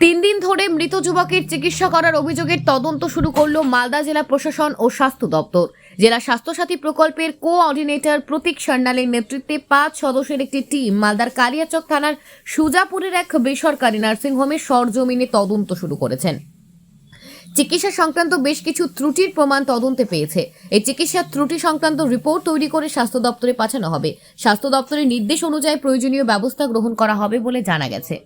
তিন দিন ধরে মৃত যুবকের চিকিৎসা করার অভিযোগের তদন্ত শুরু করল মালদা জেলা প্রশাসন ও স্বাস্থ্য দপ্তর। জেলা স্বাস্থ্যসাথী প্রকল্পের কোঅর্ডিনেটর প্রতীক সান্যালের নেতৃত্বে পাঁচ সদস্যের একটি টিম মালদার কালিয়াচক থানার সুজাপুরের এক বেসরকারি নার্সিংহোমে সরজমিনে তদন্ত শুরু করেছেন। চিকিৎসা সংক্রান্ত বেশ কিছু ত্রুটির প্রমাণ তদন্তে পেয়েছে। এই চিকিৎসার ত্রুটি সংক্রান্ত রিপোর্ট তৈরি করে স্বাস্থ্য দপ্তরে পাঠানো হবে। স্বাস্থ্য দপ্তরের নির্দেশ অনুযায়ী প্রয়োজনীয় ব্যবস্থা গ্রহণ করা হবে বলে জানা গেছে।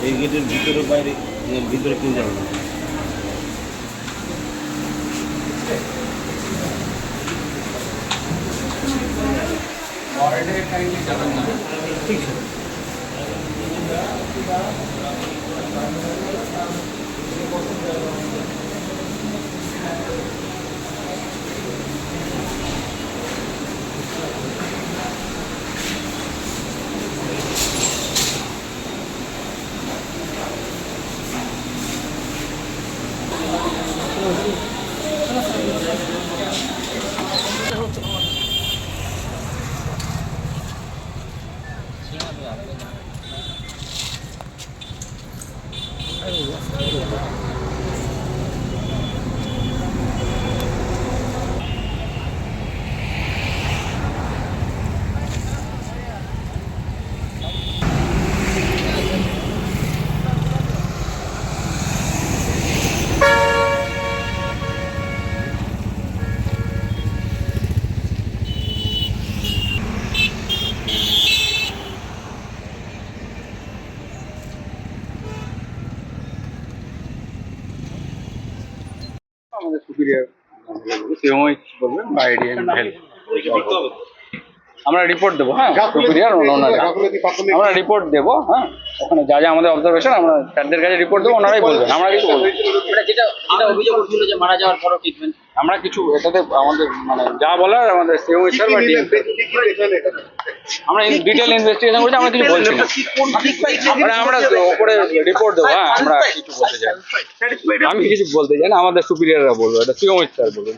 এই গেটের ভিতরে বাইরে এ, ভিতরে কেউ যাবে 될 타이밍이지 않았나? 그렇죠. 하나 사는 거 はい আমাদের সুপিরিয়ার সিওমই বলবেন বা আইডিএম হেল্প আমরা রিপোর্ট দেবো হ্যাঁ? সুপিরিয়ার ওনারা আমরা রিপোর্ট দেবো হ্যাঁ? ওখানে যা যা আমাদের অবজারভেশন আমরা স্যারদের কাছে রিপোর্ট দেবো ওনারাই বলবেন আমরা কিছু বলব। মানে যেটা যেটা অভিযোগ উঠছিল যে মারা যাওয়ার পরও ট্রিটমেন্ট আমরা কিছু এটাতে আমাদের মানে যা বলার আমাদের স্যার বা আমরা ডিটেল ইনভেস্টিগেশন করছি আমরা কিছু বলছি মানে আমরা ওপরে রিপোর্ট দেবো হ্যাঁ আমরা কিছু বলতে চাই আমি কিছু বলতে চাই না আমাদের সুপিরিয়াররা বলব এটা সিওমই স্যার বলবেন